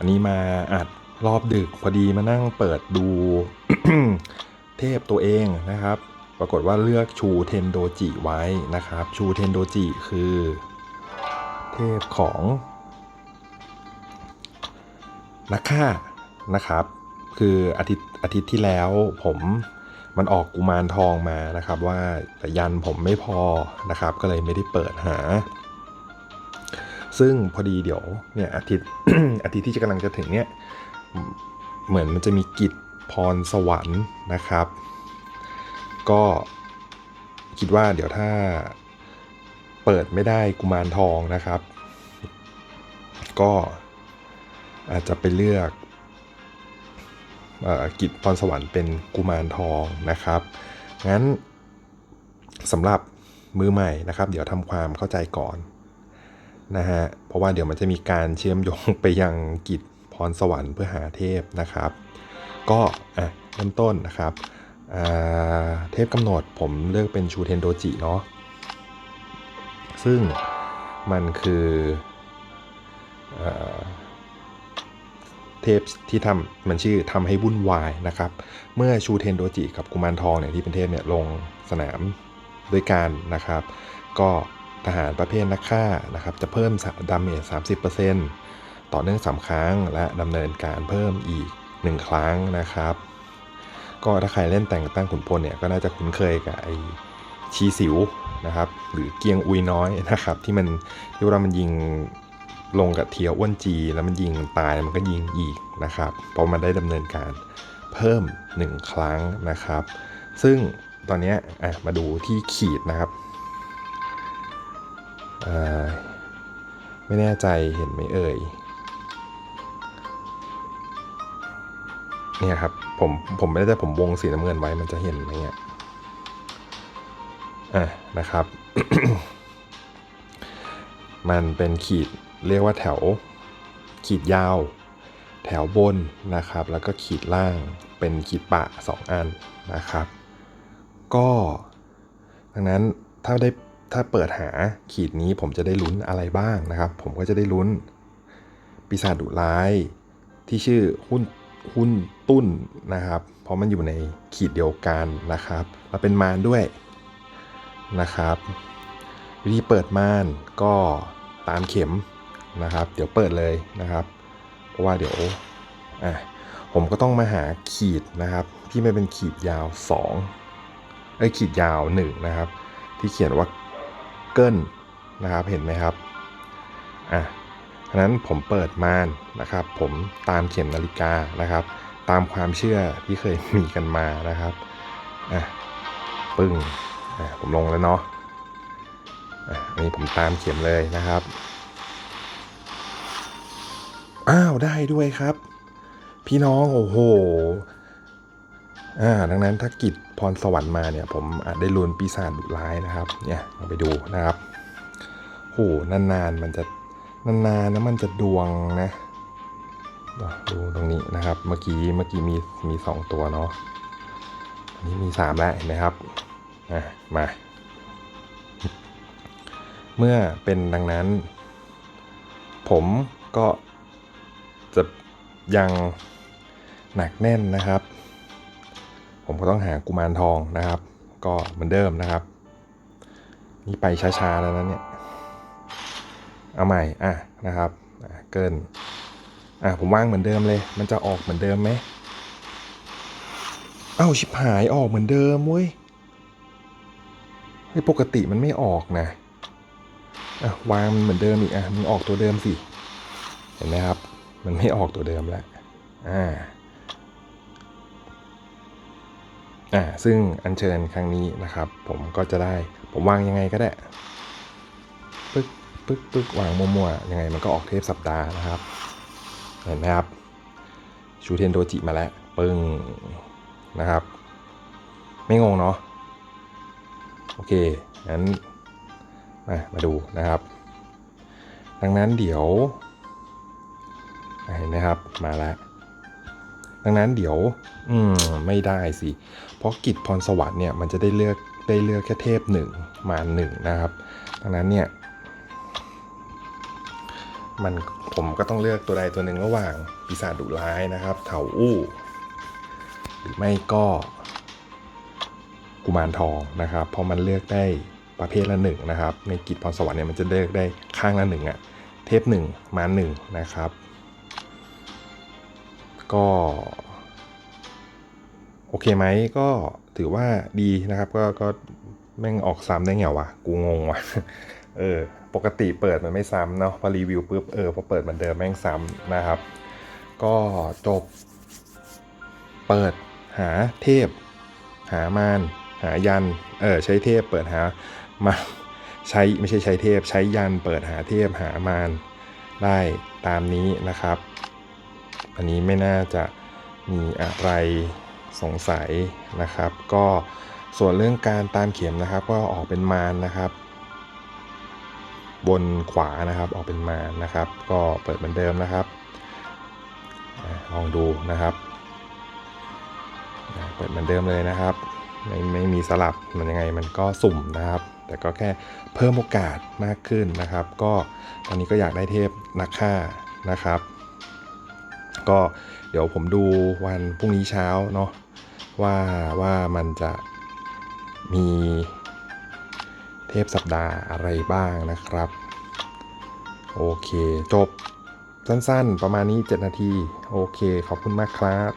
อันนี้มาอัดรอบดึกพอดีมานั่งเปิดดูเทพตัวเองนะครับ ปรากฏว่าเลือกชูเทนโดจิไว้นะครับ ชูเทนโดจิคือ เทพของนักฆ่านะครับ คืออาทิตย์อาทิตย์ที่แล้วผมมันออกกุมารทองมานะครับ ว่าแต่ยันผมไม่พอนะครับ ก็เลยไม่ได้เปิดหา ซึ่งพอดีเดี๋ยวเนี่ยอาทิตย์อาทิตย์ที่จะกำลังจะถึงเนี่ยเหมือนมันจะมีกิจพรสวรรค์นะครับ ก็คิดว่าเดี๋ยวถ้าเปิดไม่ได้กุมารทองนะครับ ก็อาจจะไปเลือกอกิจพรสวรรค์เป็นกุมารทองนะครับ งั้นสำหรับมือใหม่นะครับ เดี๋ยวทำความเข้าใจก่อน นะฮะ เพราะว่าเดี๋ยวมันจะมีการเชื่อมโยงไปยังกิจพรสวรรค์เพื่อหาเทพนะครับ ก็อะเริ่มต้นนะครับเทพกำหนดผมเลือกเป็นชูเทนโดจิเนาะซึ่งมันคือเออเทพที่ทำมันชื่อทำให้วุ่นวายนะครับ เมื่อชูเทนโดจิกับกุมารทองเนี่ยที่เป็นเทพเนี่ยลงสนามด้วยกันนะครับ ก็ ทหารประเภทนักฆ่านะครับจะเพิ่มดาเมจ30%ต่อเนื่อง 3 ครั้ง และดำเนินการเพิ่มอีก 1 ครั้งนะครับ ก็ถ้าใครเล่นแต่งตั้งขุนพลเนี่ยก็น่าจะคุ้นเคยกับไอชีสิวนะครับ หรือเกียงอุยน้อยนะครับ ที่มันที่เวลามันยิงลงกับเทียวอ้วนจี แล้วมันยิงตายมันก็ยิงอีกนะครับเพราะมันได้ดำเนินการเพิ่ม 1 ครั้งนะครับ ซึ่งตอนนี้มาดูที่ขีดนะครับ ไม่แน่ใจเห็นไหมเอ่ยเนี่ยครับผมผมไม่ได้แต่ผมวงสีน้ำเงินไว้มันจะเห็นไหมเนี่ยอะนะครับ มันเป็นขีดเรียกว่าแถวขีดยาว แถวบนนะครับ แล้วก็ขีดล่างเป็นขีดปะสองอันนะครับ ก็ดังนั้นถ้าได้ ถ้าเปิดหาขีดนี้ผมจะได้ลุ้นอะไรบ้างนะครับ ผมก็จะได้ลุ้น ปีศาจดุร้ายที่ชื่อหุ้นหุ้นตุ้นนะครับ เพราะมันอยู่ในขีดเดียวกันนะครับ แล้วเป็นมารด้วยนะครับ วิธีเปิดม่านก็ตามเข็มนะครับ เดี๋ยวเปิดเลยนะครับ เพราะว่าเดี๋ยวอะผมก็ต้องมาหาขีดนะครับ ที่ไม่เป็นขีดยาว2เอ้ยขีดยาว1นะครับ ที่เขียนว่า เกิลนะครับเห็นไหมครับอะฉะนั้นผมเปิดม่านนะครับ ผมตามเข็มนาฬิกานะครับ ตามความเชื่อที่เคยมีกันมานะครับอะปึ้งอะผมลงแล้วเนาะอะอันนี้ผมตามเข็มเลยนะครับอ้าวได้ด้วยครับ พี่น้องโอ้โหอ่าดังนั้นถ้ากิจ พรสวรรค์มาเนี่ย ผมอาจได้ลุ้นปีศาจดุร้ายนะครับ เนี่ยลองไปดูนะครับโหนานๆมันจะนานๆนะมันจะดวงนะดูตรงนี้นะครับ เมื่อกี้เมื่อกี้มีมีสองตัวเนาะอันนี้มีสามแล้วเห็นไหมครับอะมา เมื่อเป็นดังนั้น ผมก็จะยังหนักแน่นนะครับ ผมก็ต้องหากุมารทองนะครับ ก็เหมือนเดิมนะครับ นี่ไปช้าๆแล้วนะเนี่ย เอาใหม่ อะนะครับอะเกิน อะผมวางเหมือนเดิมเลย มันจะออกเหมือนเดิมไหมเอ้าชิบหายออกเหมือนเดิมเว้ยไอ้ปกติมันไม่ออกนะ อะวางมันเหมือนเดิมอีกอะมึงออกตัวเดิมสิ เห็นไหมครับ มันไม่ออกตัวเดิมแล้ว อ่า อ่าซึ่งอัญเชิญครั้งนี้นะครับ ผมก็จะได้ผมวางยังไงก็ได้ปึ๊กปึ๊กปึ๊กวางมั่วๆยังไงมันก็ออกเทปสัปดาห์นะครับเห็นไหมครับชูเทนโดจิมาแล้วปึ้งนะครับ ไม่งงเนาะโอเคงั้นมามาดูนะครับ ดังนั้นเดี๋ยวเห็นไหมครับมาแล้ว ดังนั้นเดี๋ยว อืมไม่ได้สิ เพราะกิจพรสวรรค์เนี่ยมันจะได้เลือกได้เลือกแค่เทพหนึ่งมาหนึ่งนะครับ ดังนั้นเนี่ย มันผมก็ต้องเลือกตัวใดตัวหนึ่งระหว่างปีศาจดุร้ายนะครับ เถาอู้ หรือไม่ก็ กุมารทองนะครับ เพราะมันเลือกได้ประเภทละหนึ่งนะครับ ในกิจพรสวรรค์เนี่ยมันจะเลือกได้ข้างละหนึ่งอะเทพหนึ่งมาหนึ่งนะครับ ก็โอเคไหมก็ถือว่าดีนะครับ ก็ก็แม่งออกซ้ำได้ไงวะ กูงงวะเออปกติเปิดมันไม่ซ้ำเนาะพอรีวิวปุ๊บเออพอเปิดเหมือนเดิมแม่งซ้ำนะครับ ก็จบ เปิดหาเทพ หามารหายันเออใช้เทพเปิดหามาใช้ไม่ใช่ใช้เทพ ใช้ยันเปิดหาเทพหามารได้ตามนี้นะครับ อันนี้ไม่น่าจะมีอะไรสงสัยนะครับ ก็ส่วนเรื่องการตามเข็มนะครับ ก็ออกเป็นมารนะครับ บนขวานะครับออกเป็นมารนะครับ ก็เปิดเหมือนเดิมนะครับลองดูนะครับเปิดเหมือนเดิมเลยนะครับ ไม่ไม่มีสลับมันยังไงมันก็สุ่มนะครับ แต่ก็แค่เพิ่มโอกาสมากขึ้นนะครับ ก็ตอนนี้ก็อยากได้เทพนักฆ่านะครับ ก็เดี๋ยวผมดูวันพรุ่งนี้เช้าเนาะว่าว่ามันจะมีเทพสัปดาห์อะไรบ้างนะครับ โอเค จบสั้นๆ ประมาณนี้ 7 นาที โอเค ขอบคุณมากครับ